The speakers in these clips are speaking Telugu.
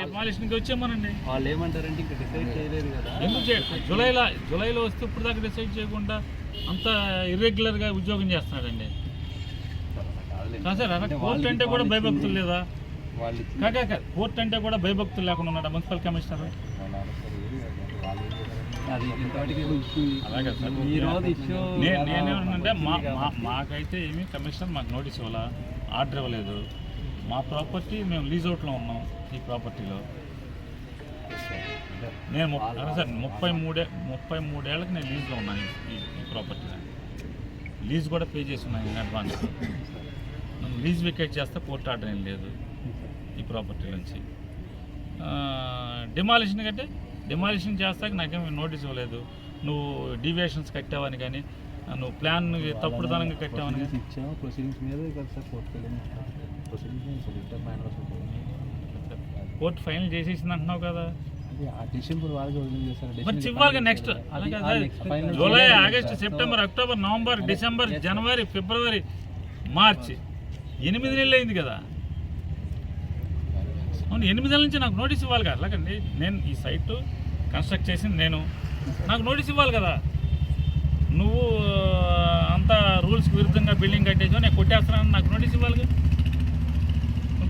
డెమాలిషన్కి వచ్చామనండి. వాళ్ళు ఏమంటారంటే ఇంకా డిసైడ్ చేయలేదు కదా. ఎందుకు చే జూలైలో జూలైలో వస్తే ఇప్పుడు దాకా డిసైడ్ చేయకుండా అంత ఇర్రెగ్యులర్గా ఉద్యోగం చేస్తున్నాడండి. కాదు సార్ అలా కోర్టు అంటే కూడా భయభక్తులు లేదా? కాక కోర్టు అంటే కూడా భయభక్తులు లేకుండా ఉన్నాడు మున్సిపల్ కమిషనర్? అది ఇంతవరకు అలాగే సార్ ఈ రోజు ఇష్యూ నేను నేనేమంటే మా మా- మాకైతే ఏమి కమిషనర్ మాకు నోటీస్ ఇవ్వాలా? ఆర్డర్ ఇవ్వలేదు. మా ప్రాపర్టీ మేము లీజ్ అవుట్లో ఉన్నాం ఈ ప్రాపర్టీలో నేను సార్ ముప్పై మూడే ముప్పై మూడేళ్ళకి నేను లీజ్లో ఉన్నాను ఈ- ఈ ప్రాపర్టీ లీజ్ కూడా పే చేసి ఉన్నాను అడ్వాన్స్ లీజ్ వికెట్ చేస్తే కోర్టు ఆర్డర్ ఏం లేదు ఈ ప్రాపర్టీ నుంచి. డిమాలిషన్ కంటే డిమాలిషన్ చేస్తాక నాకేం నోటీస్ ఇవ్వలేదు. నువ్వు డీవియేషన్స్ కట్టావని కానీ నువ్వు ప్లాన్ తప్పుడుతనంగా కట్టావని కానీ. కోర్టు ఫైనల్ చేసేసింది అంటున్నావు కదా. Next July August September October November December జనవరి ఫిబ్రవరి మార్చి. ఎనిమిది నెలలు అయింది కదా. అవును ఎనిమిది నెలల నుంచి నాకు నోటీస్ ఇవ్వాలి కదా. అలాగండి. నేను ఈ సైట్ కన్స్ట్రక్ట్ చేసింది నేను. నాకు నోటీస్ ఇవ్వాలి కదా. నువ్వు అంత రూల్స్కి విరుద్ధంగా బిల్డింగ్ కట్టేసావు నేను కొట్టేస్తున్నాను నాకు నోటీస్ ఇవ్వాలి కదా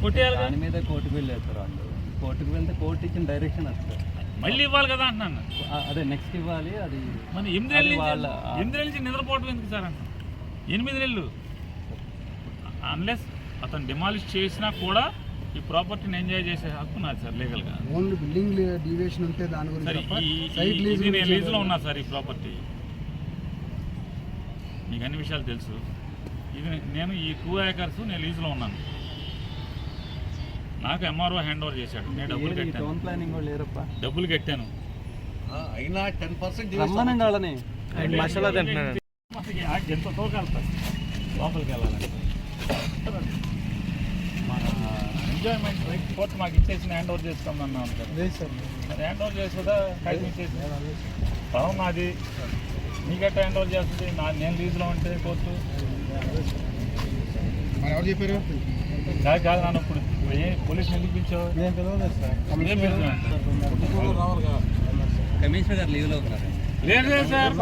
దాని మీద కోర్టుకు వెళ్ళారు సార్ వాళ్ళు. కోర్టుకు వెళ్తే కోర్టు ఇచ్చిన డైరెక్షన్ సార్. మళ్ళీ ఇవ్వాలి కదా అంటున్నాను. అదే నెక్స్ట్ ఇవ్వాలి అది మరి ఎనిమిది నెలల ఎనిమిది నెలల నుంచి నిద్రపోవటం ఎందుకు సార్ అంట ఎనిమిది నెలలు. అన్లెస్ అతను డిమాలిష్ చేసినా కూడా ఈ ప్రాపర్టీని ఎంజాయ్ చేసే హక్కు నాది సార్ లీగల్గా ఓన్లీ బిల్డింగ్ డీవియేషన్ ఉంటే దాని గురించి లీజ్ నేను గురించి లీజ్లో ఉన్నా సార్ ఈ ప్రాపర్టీ మీకు అన్ని విషయాలు తెలుసు. ఇది నేను ఈ టూ ఏకర్స్ నేను లీజ్లో ఉన్నాను. నాకు ఎంఆర్ఓ హ్యాండ్ ఓవర్ చేశాడు. నేను డబ్బులు కట్టాను. టౌన్ ప్లానింగ్ వాళ్ళు లేరప్ప డబ్బులు కట్టాను. అయినా టెన్ పర్సెంట్ రమ్మనండి వాళ్ళని మసాలా తింటున్నాడు. ఎంత తోకెళ్తా లోపలికి వెళ్ళాలంటే. మన ఎంజాయ్మెంట్ రైట్ కోర్టు మాకు ఇచ్చేసిన హ్యాండ్ ఓవర్ సార్. మరి హ్యాండ్ ఓవర్ చేసుకుందా టైం ఇచ్చేసి పొలం నాది. నీకెట్ట హ్యాండ్ ఓవర్ చేస్తుంది? నా నేను లీజులో ఉంటే కోర్టు. మరి ఎవరు చెప్పారు? కాదు కాదు నన్ను ఇప్పుడు ఏ పోలీసుని ఎందుకు పిలిచావు? నేను పిలవలేదు సార్. ఏం కమిషనర్ గారు లీవ్లో ఉన్నారు? లేదు సార్.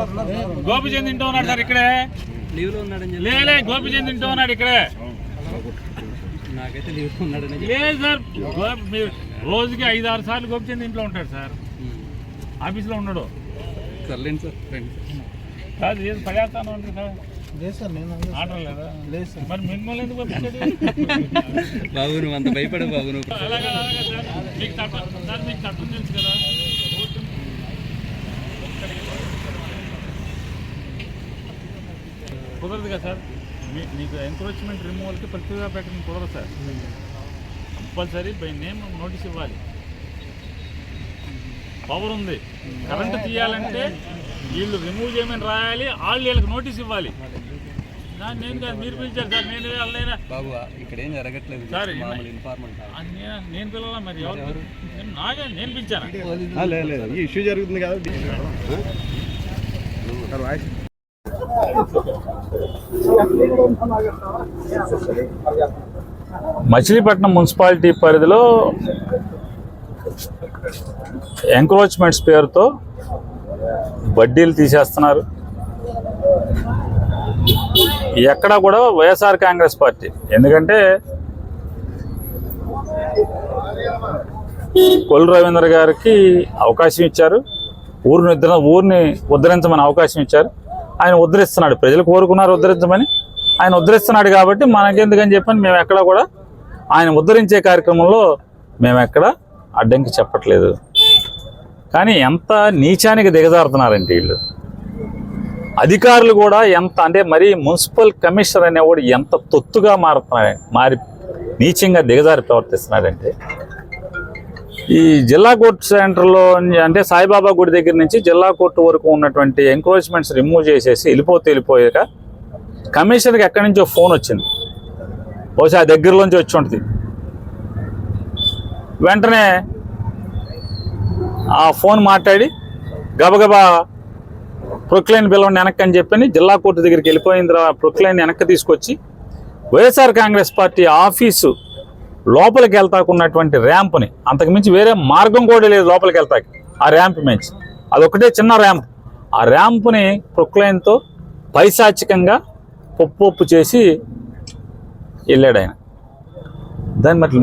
ఉన్నాడు సార్ ఇక్కడే. లీవ్లో ఉన్నాడని లేలే గోపిచంద్ తింటూ ఉన్నాడు ఇక్కడే. నాకైతే లీవ్లో ఉన్నాడని లేదు సార్ గోపి మీరు రోజుకి ఐదు ఆరు సార్లు గోపిచంద్ ఇంట్లో ఉంటాడు సార్. ఆఫీస్లో ఉన్నాడు సర్లేండి సార్ కాదు ఏది పడేస్తాను అంటే సార్. లేదు సార్ నేను? అనలేదు. ఆర్డర్ లేదా? లేదు సార్ మరి మిమ్మల్ని ఎందుకు పంపించాడు? బాబు నువ్వు అంత భయపడే బాబు నువ్వు అలాగే అలాగే సార్. మీకు చట్టం సార్ మీకు చట్టం తెలుసు కదా. ఓటు కుదరదు కదా సార్. మీ మీకు ఎంక్రోచ్మెంట్ రిమూవల్కి ప్రతిగా పెట్టడం కుదరదు sir. Compulsory by name notice ఇవ్వాలి. పవర్ ఉంది. కరెంట్ తీయాలంటే వీళ్ళు రిమూవ్ చేయమని రాయాలి. వాళ్ళు వీళ్ళకి నోటీస్ ఇవ్వాలి. నేను కాదు మీరు పిలిచారు సార్ నేను బాబు ఇక్కడ ఏం జరగట్లేదు. సార్, నేను పిల్లలా మరి? ఎవరు? నేను నాగే నేను పిలిచాను? లేదు ఈ ఇష్యూ జరుగుతుంది కాబట్టి మచిలీపట్నం మున్సిపాలిటీ పరిధిలో ఎంక్రోచ్మెంట్స్ పేరుతో వడ్డీలు తీసేస్తున్నారు. ఎక్కడ కూడా వైఎస్ఆర్ కాంగ్రెస్ పార్టీ. ఎందుకంటే కొల్లు రవీంద్ర గారికి అవకాశం ఇచ్చారు. ఊరిని ఉద్ధర ఊరిని ఉద్ధరించమని అవకాశం ఇచ్చారు. ఆయన ఉద్ధరిస్తున్నాడు. ప్రజలు కోరుకున్నారు ఉద్ధరించమని. ఆయన ఉద్ధరిస్తున్నాడు కాబట్టి మనకెందుకని చెప్పని మేము ఎక్కడ కూడా ఆయన ఉద్ధరించే కార్యక్రమంలో మేము ఎక్కడ అడ్డంకి చెప్పట్లేదు. కానీ ఎంత నీచానికి దిగజారుతున్నారంటే వీళ్ళు. అధికారులు కూడా ఎంత అంటే మరి మున్సిపల్ కమిషనర్ అనేవాడు ఎంత తొత్తుగా మారుతున్నాడు మారి నీచంగా దిగజారి ప్రవర్తిస్తున్నాడంటే ఈ జిల్లా కోర్టు సెంటర్లో అంటే సాయిబాబా గుడి దగ్గర నుంచి జిల్లా కోర్టు వరకు ఉన్నటువంటి ఎంక్రోచ్మెంట్స్ రిమూవ్ చేసేసి వెళ్ళిపోతే వెళ్ళిపోయాక కమిషనర్కి ఎక్కడి నుంచో ఫోన్ వచ్చింది. బహుశా ఆ దగ్గరలోంచి వచ్చి ఉంటుంది. వెంటనే ఆ ఫోన్ మాట్లాడి గబగబా ప్రొక్లైన్ పిలవండి వెనక్కి అని చెప్పని జిల్లా కోర్టు దగ్గరికి వెళ్ళిపోయిన తర్వాత ప్రొక్లైన్ వెనక్కి తీసుకొచ్చి వైఎస్ఆర్ కాంగ్రెస్ పార్టీ ఆఫీసు లోపలికి వెళ్తాకున్నటువంటి ర్యాంప్ని అంతకుమించి వేరే మార్గం కూడా లేదు లోపలికి వెళ్తాకి. ఆ ర్యాంప్ మించి. అదొకటే చిన్న ర్యాంప్. ఆ ర్యాంప్ని ప్రొక్లైన్తో పైశాచికంగా పప్పు పప్పు చేసి వెళ్ళాడు ఆయన. దాన్ని మరి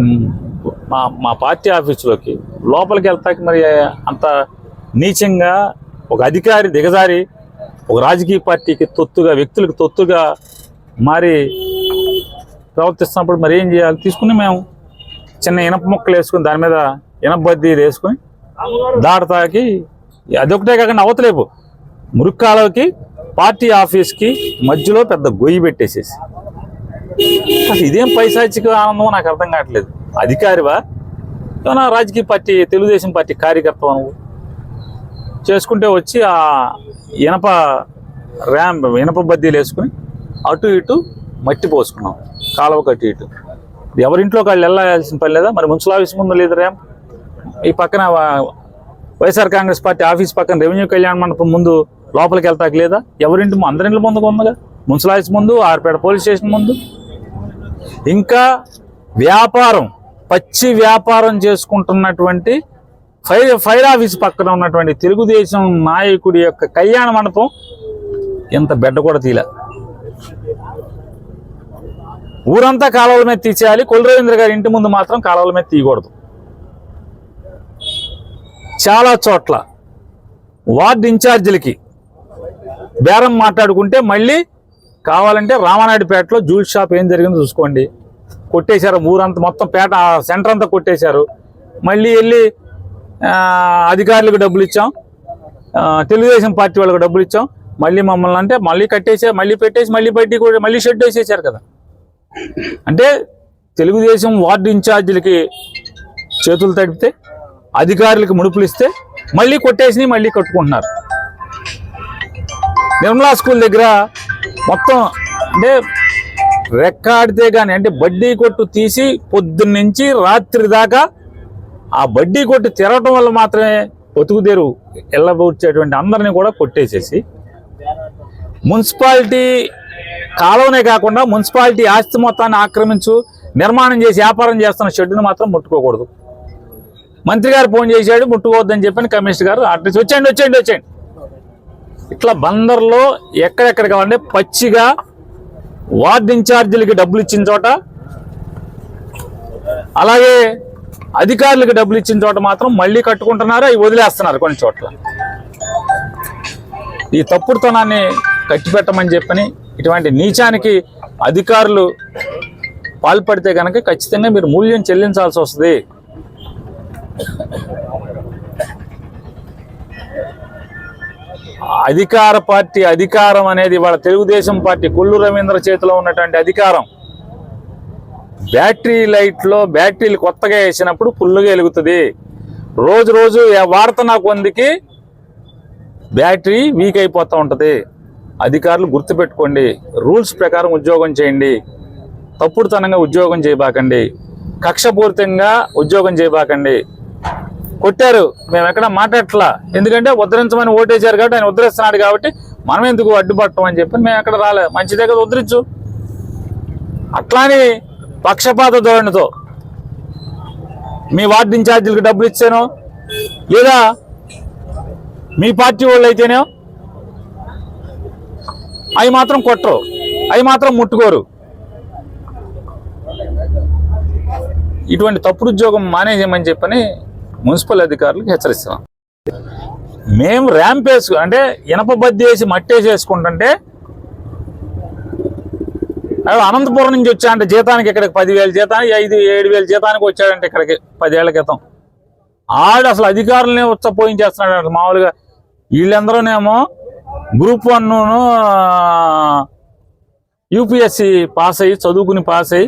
మా మా పార్టీ ఆఫీసులోకి లోపలికి వెళ్తాకి మరి అంత నీచంగా ఒక అధికారి దిగజారి ఒక రాజకీయ పార్టీకి తొత్తుగా వ్యక్తులకు తొత్తుగా మారి ప్రవర్తిస్తున్నప్పుడు మరి ఏం చేయాలి? తీసుకుని మేము చిన్న ఇనప ముక్కలు వేసుకుని దాని మీద ఇనప బద్దీలు వేసుకుని దాడతాకి అదొకటే కాకుండా అవతలేపు మురుక్కాలకి పార్టీ ఆఫీస్కి మధ్యలో పెద్ద గొయ్యి పెట్టేసేసి. అసలు ఇదేం పైశాచిక ఆనందమో నాకు అర్థం కావట్లేదు. అధికారివా? ఏమన్నా రాజకీయ పార్టీ తెలుగుదేశం పార్టీ కార్యకర్త నువ్వు? చేసుకుంటే వచ్చి ఆ ఇనప ర్యాంప్ ఇనప బద్దీలు వేసుకుని అటు ఇటు మట్టి పోసుకున్నాం. కాలువకు అటు ఇటు. ఎవరింట్లో వాళ్ళు వెళ్ళాల్సిన పని లేదా? మరి మున్సిపల్ ఆఫీస్ ముందు లేదు ర్యాంప్ ఈ పక్కన వైఎస్ఆర్ కాంగ్రెస్ పార్టీ ఆఫీస్ పక్కన రెవెన్యూ కళ్యాణ మండపం ముందు లోపలికి వెళ్తాక లేదా? ఎవరింటి అందరింటి ముందు ఉందిగా మున్సిపల్ ఆఫీస్ ముందు ఆర్పేట పోలీస్ స్టేషన్ ముందు. ఇంకా వ్యాపారం పచ్చి వ్యాపారం చేసుకుంటున్నటువంటి ఫైర్ ఫైర్ ఆఫీస్ పక్కన ఉన్నటువంటి తెలుగుదేశం నాయకుడి యొక్క కళ్యాణ మండపం ఇంత బెడ్డ కూడా తీల ఊరంతా కాలువల మీద తీసేయాలి. కొల్రవీంద్ర గారి ఇంటి ముందు మాత్రం కాలువల మీద తీయకూడదు. చాలా చోట్ల వార్డు ఇన్ఛార్జీలకి బేరం మాట్లాడుకుంటే మళ్ళీ కావాలంటే రామానాయుడుపేటలో జ్యూస్ షాప్ ఏం జరిగిందో చూసుకోండి. కొట్టేశారు ఊరంతా మొత్తం పేట సెంటర్ అంతా కొట్టేశారు. మళ్ళీ వెళ్ళి అధికారులకు డబ్బులు ఇచ్చాం. తెలుగుదేశం పార్టీ వాళ్ళకి డబ్బులు ఇచ్చాం. మళ్ళీ మమ్మల్ని అంటే మళ్ళీ కట్టేసే మళ్ళీ పెట్టేసి మళ్ళీ బయటికి కూడా మళ్ళీ షెడ్ వేసేసారు కదా. అంటే తెలుగుదేశం వార్డు ఇన్ఛార్జీలకి చేతులు తడిపితే అధికారులకు ముడుపులు ఇస్తే మళ్ళీ కొట్టేసి మళ్ళీ కట్టుకుంటున్నారు. నిర్మలా స్కూల్ దగ్గర మొత్తం అంటే రెక్కాడితే కానీ అంటే బడ్డీ కొట్టు తీసి పొద్దున్నుంచి రాత్రి దాకా ఆ బడ్డీ కొట్టి తిరగటం వల్ల మాత్రమే బతుకుదేరు ఎల్లబూర్చేటువంటి అందరినీ కూడా కొట్టేసేసి మున్సిపాలిటీ కాలువనే కాకుండా మున్సిపాలిటీ ఆస్తి మొత్తాన్ని ఆక్రమించు నిర్మాణం చేసి వ్యాపారం చేస్తున్న షెడ్డును మాత్రం ముట్టుకోకూడదు. మంత్రి గారు ఫోన్ చేశాడు ముట్టుకోవద్దని చెప్పని కమిషనర్ గారు అడ్రస్ వచ్చేయండి వచ్చేయండి వచ్చేయండి. ఇట్లా బందర్లో ఎక్కడెక్కడ కావాలంటే పచ్చిగా వార్డు ఇన్ఛార్జీలకి డబ్బులు ఇచ్చిన చోట అలాగే అధికారులకు డబ్బులు ఇచ్చిన చోట మాత్రం మళ్ళీ కట్టుకుంటున్నారు? అవి వదిలేస్తున్నారు కొన్ని చోట్ల. ఈ తప్పుడుతనాన్ని కట్టిపెట్టమని చెప్పని ఇటువంటి నీచానికి అధికారులు పాల్పడితే కనుక ఖచ్చితంగా మీరు మూల్యం చెల్లించాల్సి వస్తుంది. అధికార పార్టీ అధికారం అనేది వాళ్ళ తెలుగుదేశం పార్టీ కొల్లు రవీంద్ర చేతిలో ఉన్నటువంటి అధికారం. బ్యాటరీ లైట్లో బ్యాటరీలు కొత్తగా వేసినప్పుడు ఫుల్లుగా వెలుగుతుంది. రోజు రోజు వార్త వాడుతున్న కొందికి బ్యాటరీ వీక్ అయిపోతూ ఉంటుంది. అధికారులు గుర్తుపెట్టుకోండి రూల్స్ ప్రకారం ఉద్యోగం చేయండి తప్పుడుతనంగా ఉద్యోగం చేయబాకండి కక్షపూరితంగా ఉద్యోగం చేయబాకండి. కొట్టారు మేము ఎక్కడ మాట్లాడట్లా? ఎందుకంటే ఉద్ధరించమని ఓటేశారు కాబట్టి ఆయన ఉద్ధరిస్తున్నాడు కాబట్టి మనం ఎందుకు అడ్డుపట్టమని అని చెప్పి మేము ఎక్కడ రాలే. మంచిదే కదా ఉద్ధరించు. అట్లానే పక్షపాత ధోరణితో మీ వార్డు ఇన్ఛార్జీలకు డబ్బులు ఇచ్చాను లేదా మీ పార్టీ వాళ్ళు అయితేనే అవి మాత్రం కొట్టరు అవి మాత్రం ముట్టుకోరు. ఇటువంటి తప్పుడు ఉద్యోగం మానేయమని చెప్పని మున్సిపల్ అధికారులకు హెచ్చరిస్తున్నాం. మేము ర్యాంప్ వేసుకు అంటే ఇనప బద్ది వేసి మట్టేసి అనంతపురం నుంచి వచ్చా అంటే జీతానికి ఇక్కడికి పదివేలు జీతానికి ఐదు ఏడు వేలు జీతానికి వచ్చాడంటే ఇక్కడికి పదేళ్ళ క్రితం. ఆడు అసలు అధికారులనే ఉచ్చపోయించేస్తున్నాడు అసలు మామూలుగా. వీళ్ళందరూనేమో గ్రూప్ వన్ యూపీఎస్సి పాస్ అయ్యి చదువుకుని పాస్ అయ్యి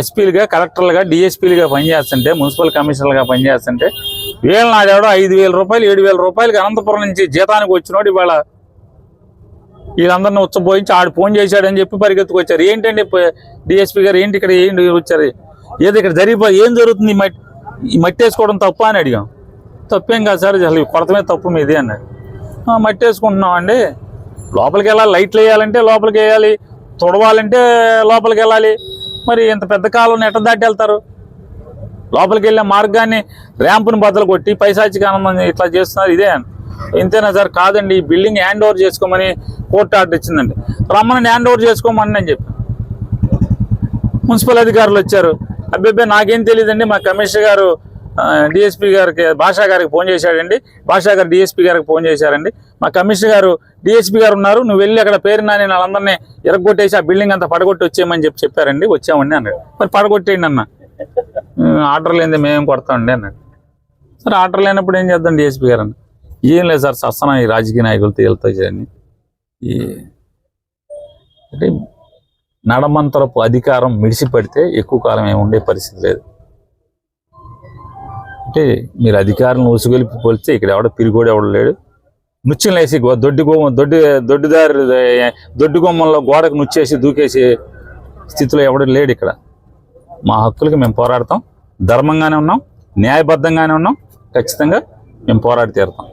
ఎస్పీలుగా కలెక్టర్లుగా డిఎస్పీలుగా పనిచేస్తుంటే మున్సిపల్ కమిషనర్లుగా పనిచేస్తుంటే వీళ్ళ నాడేవాడు ఐదు వేల రూపాయలు ఏడు వేల రూపాయలకి అనంతపురం నుంచి జీతానికి వచ్చినోడు ఇవాళ వీళ్ళందరిని ఉచ్చబోయించి ఆడు ఫోన్ చేశాడని చెప్పి పరిగెత్తుకొచ్చారు. ఏంటండి డిఎస్పీ గారు ఏంటి ఇక్కడ ఏంటి వచ్చారు? ఏది ఇక్కడ జరిగిపో ఏం జరుగుతుంది? ఈ మట్టి ఈ మట్టి వేసుకోవడం తప్ప అని అడిగాం. తప్పేం కాదు సార్ అసలు ఈ కొరత మీద తప్పు మీది అన్నాడు. మట్టి వేసుకుంటున్నాం అండి లోపలికి వెళ్ళాలి లైట్లు వేయాలంటే లోపలికి వేయాలి తుడవాలంటే లోపలికి వెళ్ళాలి. మరి ఇంత పెద్ద కాలం ఎట్ట దాటి వెళ్తారు. లోపలికి వెళ్ళే మార్గాన్ని ర్యాంపును బద్దలు కొట్టి పైసాచికి ఆనందం ఇట్లా చేస్తున్నారు ఇదే ఇంతేనా సార్ కాదండి ఈ బిల్డింగ్ హ్యాండ్ ఓవర్ చేసుకోమని కోర్టు ఆర్డర్ ఇచ్చిందండి. రమ్మని హ్యాండ్ ఓవర్ చేసుకోమని నేను చెప్పి మున్సిపల్ అధికారులు వచ్చారు. అబ్బాయి నాకేం తెలియదండి మా కమిషనర్ గారు డిఎస్పీ గారికి భాషా గారికి ఫోన్ చేశాడండి. భాషా గారు డిఎస్పీ గారికి ఫోన్ చేశారండి. మా కమిషనర్ గారు డిఎస్పీ గారు ఉన్నారు. నువ్వు వెళ్ళి అక్కడ పేరు నాని వాళ్ళందరినీ ఎరగొట్టేసి ఆ బిల్డింగ్ అంతా పడగొట్టి వచ్చేయమని చెప్పి చెప్పారండి. వచ్చామండి అన్నాడు. మరి పడగొట్టేయండి అన్న. ఆర్డర్ లేనిది మేమేం కొడతామండి అన్నాడు. సరే ఆర్డర్ లేనప్పుడు ఏం చేద్దాం డిఎస్పీ గారు అన్న. ఏం లేదు సార్ సస్తనం ఈ రాజకీయ నాయకులతో వెళ్తా చేయని ఈ అంటే నడమంతరపు అధికారం మిడిసిపెడితే ఎక్కువ కాలం ఏమి ఉండే పరిస్థితి లేదు. అంటే మీరు అధికారులను ఉసుగొలిపి పోలిస్తే ఇక్కడ ఎవడో పిరిగోడు ఎవడు లేడు. నుచ్చెలు వేసి దొడ్డి గోమ దొడ్డి దొడ్డిదారి దొడ్డి గుమ్మంలో గోడకు నుచ్చేసి దూకేసి స్థితిలో ఎవడు లేడు ఇక్కడ. మా హక్కులకి మేము పోరాడతాం. ధర్మంగానే ఉన్నాం. న్యాయబద్ధంగానే ఉన్నాం. ఖచ్చితంగా మేము పోరాడి తీరుతాం.